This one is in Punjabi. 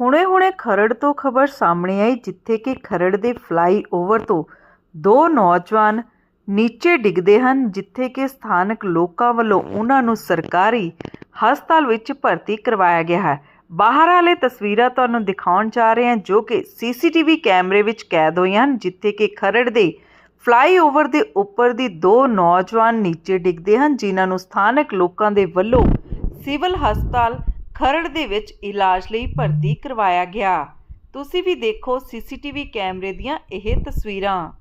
ਹੁਣੇ ਹੁਣੇ ਖਰੜ ਤੋਂ ਖਬਰ ਸਾਹਮਣੇ ਆਈ, ਜਿੱਥੇ ਕਿ ਖਰੜ ਦੇ ਫਲਾਈਓਵਰ ਤੋਂ ਦੋ ਨੌਜਵਾਨ ਨੀਚੇ ਡਿੱਗਦੇ ਹਨ, ਜਿੱਥੇ ਕਿ ਸਥਾਨਕ ਲੋਕਾਂ ਵੱਲੋਂ ਉਹਨਾਂ ਨੂੰ ਸਰਕਾਰੀ ਹਸਪਤਾਲ ਵਿੱਚ ਭਰਤੀ ਕਰਵਾਇਆ ਗਿਆ ਹੈ। ਬਾਹਰ ਵਾਲੇ ਤਸਵੀਰਾਂ ਤੁਹਾਨੂੰ ਦਿਖਾਉਣ ਜਾ ਰਹੇ ਹਾਂ, ਜੋ ਕਿ ਸੀਸੀਟੀਵੀ ਕੈਮਰੇ ਵਿੱਚ ਕੈਦ ਹੋਈਆਂ ਹਨ, ਜਿੱਥੇ ਕਿ ਖਰੜ ਦੇ ਫਲਾਈਓਵਰ ਦੇ ਉੱਪਰ ਦੀ ਦੋ ਨੌਜਵਾਨ ਨੀਚੇ ਡਿੱਗਦੇ ਹਨ, ਜਿਨ੍ਹਾਂ ਨੂੰ ਸਥਾਨਕ ਲੋਕਾਂ ਦੇ ਵੱਲੋਂ ਸਿਵਲ ਹਸਪਤਾਲ ਖਰੜ ਦੇ ਵਿੱਚ ਇਲਾਜ ਲਈ ਭਰਤੀ ਕਰਵਾਇਆ ਗਿਆ। ਤੁਸੀਂ ਵੀ ਦੇਖੋ ਸੀਸੀਟੀਵੀ ਕੈਮਰੇ ਦੀਆਂ ਇਹ ਤਸਵੀਰਾਂ।